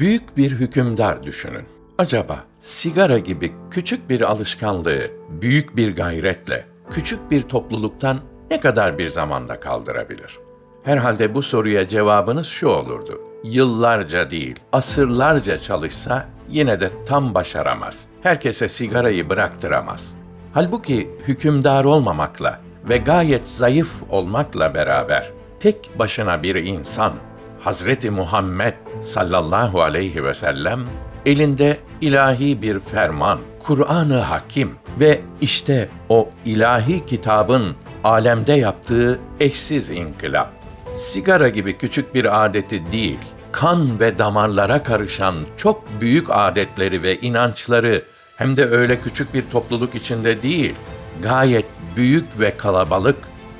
Büyük bir hükümdar düşünün. Acaba sigara gibi küçük bir alışkanlığı büyük bir gayretle küçük bir topluluktan ne kadar bir zamanda kaldırabilir? Herhalde bu soruya cevabınız şu olurdu. Yıllarca değil, asırlarca çalışsa yine de tam başaramaz. Herkese sigarayı bıraktıramaz. Halbuki hükümdar olmamakla ve gayet zayıf olmakla beraber tek başına bir insan Hazreti Muhammed sallallahu aleyhi ve sellem elinde ilahi bir ferman, Kur'an-ı Hakim ve işte o ilahi kitabın alemde yaptığı eşsiz inkılap. Sigara gibi küçük bir adeti değil, kan ve damarlara karışan çok büyük adetleri ve inançları hem de öyle küçük bir topluluk içinde değil, gayet büyük ve kalabalık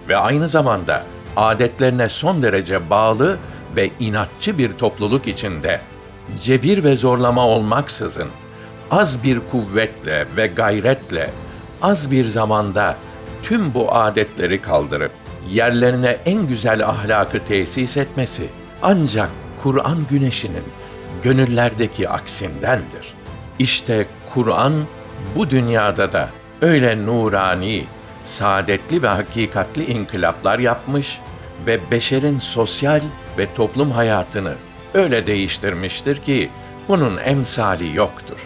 ve aynı zamanda adetlerine son derece bağlı ve inatçı bir topluluk içinde cebir ve zorlama olmaksızın az bir kuvvetle ve gayretle az bir zamanda tüm bu adetleri kaldırıp yerlerine en güzel ahlakı tesis etmesi ancak Kur'an güneşinin gönüllerdeki aksindendir. İşte Kur'an bu dünyada da öyle nurani, saadetli ve hakikatli inkılaplar yapmış ve beşerin sosyal ve toplum hayatını öyle değiştirmiştir ki bunun emsali yoktur.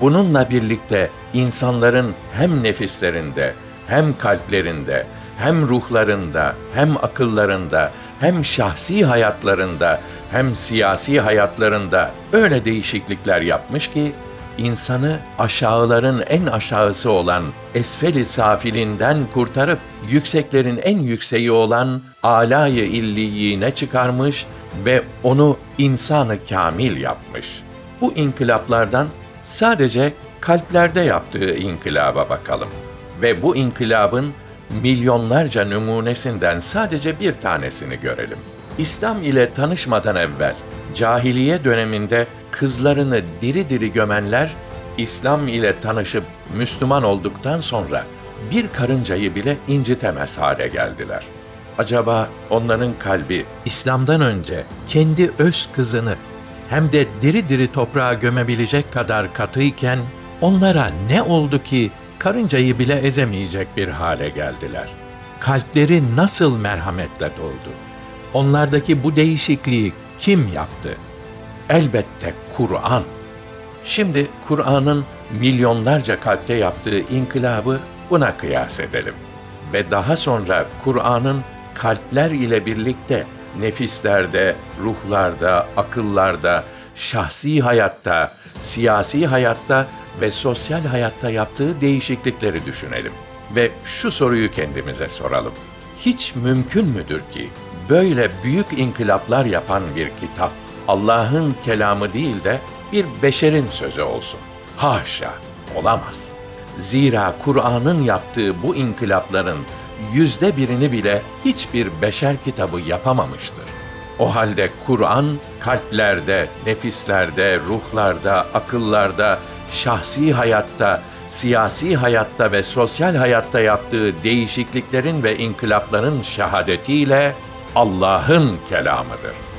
Bununla birlikte insanların hem nefislerinde, hem kalplerinde, hem ruhlarında, hem akıllarında, hem şahsi hayatlarında, hem siyasi hayatlarında öyle değişiklikler yapmış ki insanı aşağıların en aşağısı olan esfeli safilinden kurtarıp yükseklerin en yükseği olan alayı illiyine çıkarmış ve onu insanı kamil yapmış. Bu inkılaplardan sadece kalplerde yaptığı inkılaba bakalım ve bu inkılabın milyonlarca numunesinden sadece bir tanesini görelim. İslam ile tanışmadan evvel cahiliye döneminde kızlarını diri diri gömenler İslam ile tanışıp Müslüman olduktan sonra bir karıncayı bile incitemez hale geldiler. Acaba onların kalbi İslam'dan önce kendi öz kızını hem de diri diri toprağa gömebilecek kadar katıyken onlara ne oldu ki karıncayı bile ezemeyecek bir hale geldiler? Kalpleri nasıl merhametle doldu? Onlardaki bu değişikliği kim yaptı? Elbette Kur'an. Şimdi Kur'an'ın milyonlarca kalpte yaptığı inkılabı buna kıyas edelim. Ve daha sonra Kur'an'ın kalpler ile birlikte nefislerde, ruhlarda, akıllarda, şahsi hayatta, siyasi hayatta ve sosyal hayatta yaptığı değişiklikleri düşünelim. Ve şu soruyu kendimize soralım. Hiç mümkün müdür ki böyle büyük inkılaplar yapan bir kitap Allah'ın kelamı değil de bir beşerin sözü olsun? Haşa, olamaz. Zira Kur'an'ın yaptığı bu inkılapların yüzde birini bile hiçbir beşer kitabı yapamamıştır. O halde Kur'an kalplerde, nefislerde, ruhlarda, akıllarda, şahsi hayatta, siyasi hayatta ve sosyal hayatta yaptığı değişikliklerin ve inkılapların şehadetiyle Allah'ın kelamıdır.